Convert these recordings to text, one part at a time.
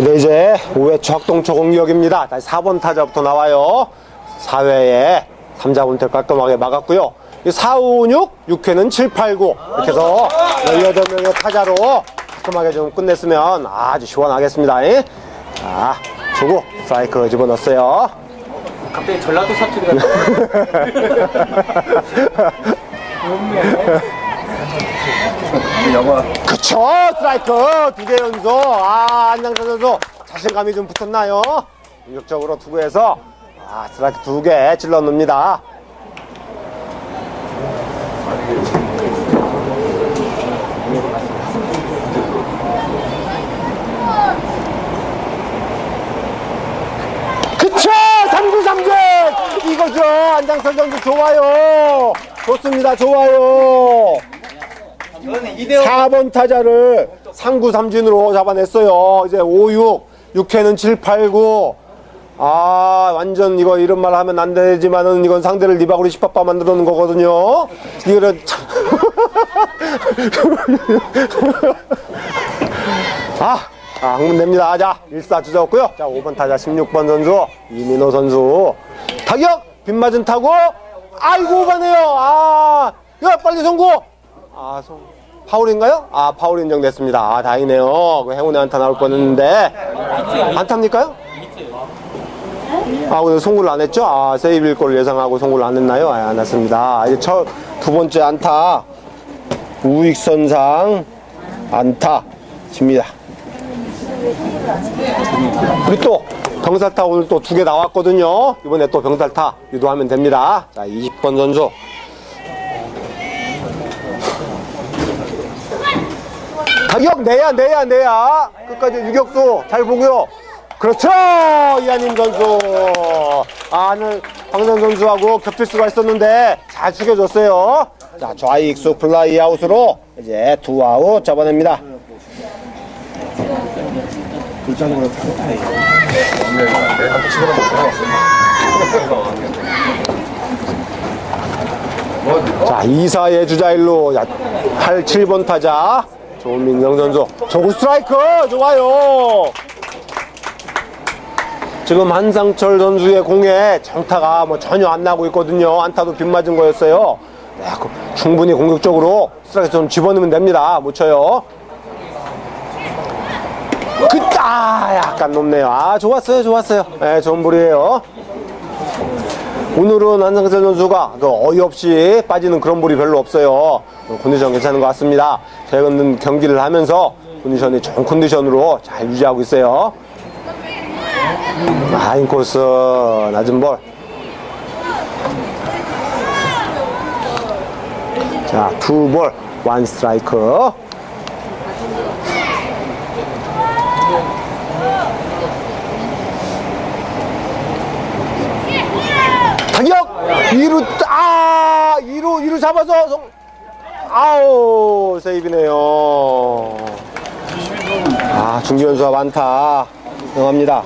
근데 이제 5회 초 학동초 공격입니다. 다시 4번 타자부터 나와요. 4회에 3자 분태를 깔끔하게 막았고요. 이 4, 5, 6, 6회는 7, 8, 9 이렇게 해서 18명의 타자로 깔끔하게 좀 끝냈으면 아주 시원하겠습니다. 예? 자, 주고 스트라이크 집어넣었어요. 갑자기 전라도 사투리 같은 영화. 그쵸 스트라이크. 두 개 연속. 아 안장선 선수 자신감이 좀 붙었나요? 공격적으로 투구해서. 아 스트라이크 두개 찔러 넣습니다. 그쵸 3구 3진 이거죠. 안장선 선수 좋아요. 좋습니다. 좋아요 4번 타자를 상구 삼진으로 잡아냈어요. 이제 5, 6, 6회는 7, 8, 9. 아, 완전 이거 이런 말 하면 안 되지만은 이건 상대를 니바구리 십바빠 만들어 놓은 거거든요. 이거는 참. 아, 아, 항문 냅니다. 자, 1사 주자였고요. 자, 5번 타자 16번 선수, 이민호 선수. 타격! 빗맞은 타고, 아이고, 오바네요. 아, 야, 빨리 송구! 아, 송, 파울인가요? 아, 파울 인정됐습니다. 아, 다행이네요. 그 행운의 안타 나올 뻔했는데. 안타입니까요? 아, 오늘 송구를 안 했죠? 아, 세이브일 걸 예상하고 송구를 안 했나요? 아, 안 했습니다. 아, 이제 첫, 두 번째 안타. 우익선상 안타. 칩니다. 우리 또 병살타 오늘 또 두 개 나왔거든요. 이번에 또 병살타 유도하면 됩니다. 자, 20번 선수. 타격 내야 내야 내야. 끝까지 유격수 잘 보고요. 그렇죠 이한임 선수. 아 오늘 황선 선수하고 겹칠 수가 있었는데 잘 죽여줬어요. 자 좌익수 플라이 아웃으로 이제 두 아웃 잡아냅니다. 자 2사의 주자 일로 8, 7번 타자 조민정 선수 저구 스트라이크! 좋아요! 지금 한상철 선수의 공에 정타가 뭐 전혀 안 나고 있거든요. 안타도 빗 맞은 거였어요. 네, 그 충분히 공격적으로 스트라이크 좀 집어넣으면 됩니다. 못 쳐요. 그따 약간 높네요. 아 좋았어요 좋았어요. 네, 좋은 볼이에요 오늘은 한상철 선수가 그 어이없이 빠지는 그런 볼이 별로 없어요. 어, 컨디션 괜찮은 것 같습니다. 최근 경기를 하면서 컨디션이 좋은 컨디션으로 잘 유지하고 있어요. 아, 인코스 낮은 볼. 자, 투 볼, 원 스트라이크. 타격! 2루, 아! 2루, 2루 잡아서, 성, 아우, 세이브네요. 아, 중기현수가 많다. 인정합니다.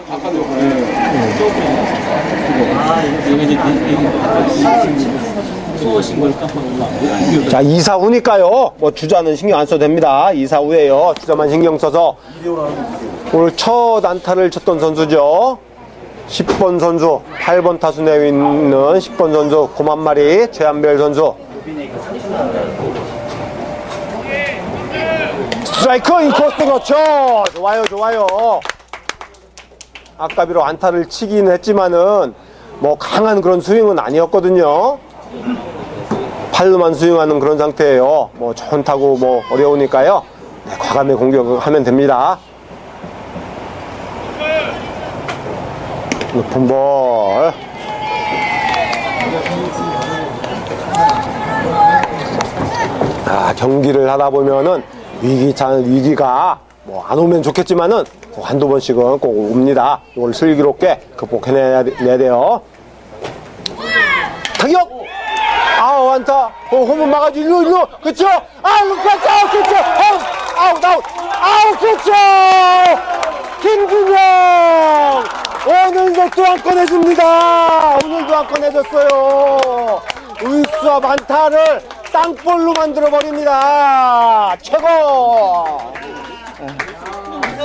쏘신 걸 깜빡 자, 2사 후니까요. 뭐, 주자는 신경 안 써도 됩니다. 2사 후에요. 주자만 신경 써서. 오늘 첫 안타를 쳤던 선수죠. 10번 선수, 8번 타수 내에 있는 10번 선수, 고만마리, 최한별 선수. 스트라이크 인코스 그렇죠. 좋아요, 좋아요. 아까비로 안타를 치긴 했지만은 뭐 강한 그런 스윙은 아니었거든요. 팔로만 스윙하는 그런 상태예요. 뭐 좋은 타고 뭐 어려우니까요. 네, 과감히 공격하면 됩니다. 높은 볼. 아, 경기를 하다 보면은 위기, 자, 위기가 뭐 안 오면 좋겠지만은 꼭 한두 번씩은 꼭 옵니다. 이걸 슬기롭게 극복해내야 돼요. 타격! 아우, 안타. 어, 홈은 막아주, 일로, 일로. 그쵸? 아우, 그쵸, 그쵸. 아우, 아우, 아우, 아우, 그쵸! 김준영! 오늘도 또 한 건 해줍니다. 오늘도 한 건 해줬어요. 우익수와 만타를 땅볼로 만들어 버립니다. 최고!